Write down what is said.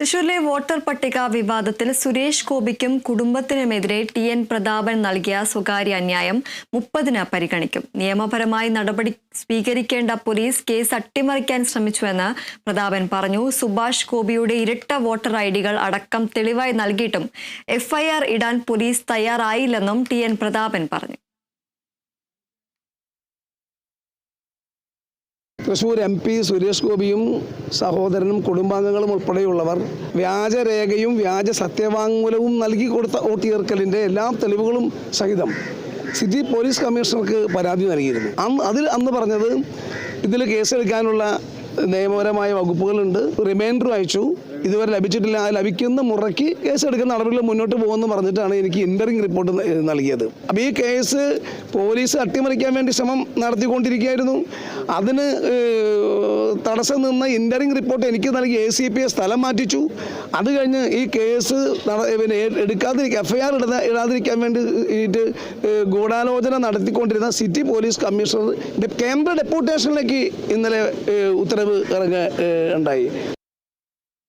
തൃശൂരിലെ വോട്ടർ പട്ടിക വിവാദത്തിൽ സുരേഷ് ഗോപിക്കും കുടുംബത്തിനുമെതിരെ ടി എൻ പ്രതാപൻ നൽകിയ സ്വകാര്യ അന്യായം മുപ്പതിന് പരിഗണിക്കും. നിയമപരമായി നടപടി സ്വീകരിക്കേണ്ട പോലീസ് കേസ് അട്ടിമറിക്കാൻ ശ്രമിച്ചുവെന്ന് പ്രതാപൻ പറഞ്ഞു. സുഭാഷ് ഗോപിയുടെ ഇരട്ട വോട്ടർ ഐ അടക്കം തെളിവായി നൽകിയിട്ടും എഫ്ഐആർ ഇടാൻ പോലീസ് തയ്യാറായില്ലെന്നും ടി എൻ പ്രതാപൻ പറഞ്ഞു. തൃശൂർ എം പി സുരേഷ് ഗോപിയും സഹോദരനും കുടുംബാംഗങ്ങളും ഉൾപ്പെടെയുള്ളവർ വ്യാജരേഖയും വ്യാജ സത്യവാങ്മൂലവും നൽകി കൊടുത്ത ഓട്ടിയേർക്കലിന്റെ എല്ലാ തെളിവുകളും സഹിതം സിറ്റി പോലീസ് കമ്മീഷണർക്ക് പരാതി നൽകിയിരുന്നു. അന്ന് അതിൽ അന്ന് പറഞ്ഞത് ഇതിൽ കേസെടുക്കാനുള്ള നിയമപരമായ വകുപ്പുകളുണ്ട്. റിമൈൻഡർ അയച്ചു. ഇതുവരെ ലഭിച്ചിട്ടില്ല. ആ ലഭിക്കുന്ന മുറയ്ക്ക് കേസെടുക്കുന്ന നടപടികൾ മുന്നോട്ട് പോകുമെന്ന് പറഞ്ഞിട്ടാണ് എനിക്ക് ഇന്ററിംഗ് റിപ്പോർട്ട് നൽകിയത്. അപ്പോൾ ഈ കേസ് പോലീസ് അട്ടിമറിക്കാൻ വേണ്ടി ശ്രമം നടത്തിക്കൊണ്ടിരിക്കുകയായിരുന്നു. അതിന് തടസ്സം നിന്ന ഇന്ററിംഗ് റിപ്പോർട്ട് എനിക്ക് നൽകി എ സി പി സ്ഥലം മാറ്റിച്ചു. അത് കഴിഞ്ഞ് ഈ കേസ് പിന്നെ എടുക്കാതിരിക്കുക എടുക്കാതിരിക്കാൻ എഫ് ഐ ആർ ഇടാ ഇടാതിരിക്കാൻ വേണ്ടിയിട്ട് ഗൂഢാലോചന നടത്തിക്കൊണ്ടിരുന്ന സിറ്റി പോലീസ് കമ്മീഷണർ കേന്ദ്ര ഡെപ്യൂട്ടേഷനിലേക്ക് ഇന്നലെ ഉത്തരവ് ഇറങ്ങ ഉണ്ടായി.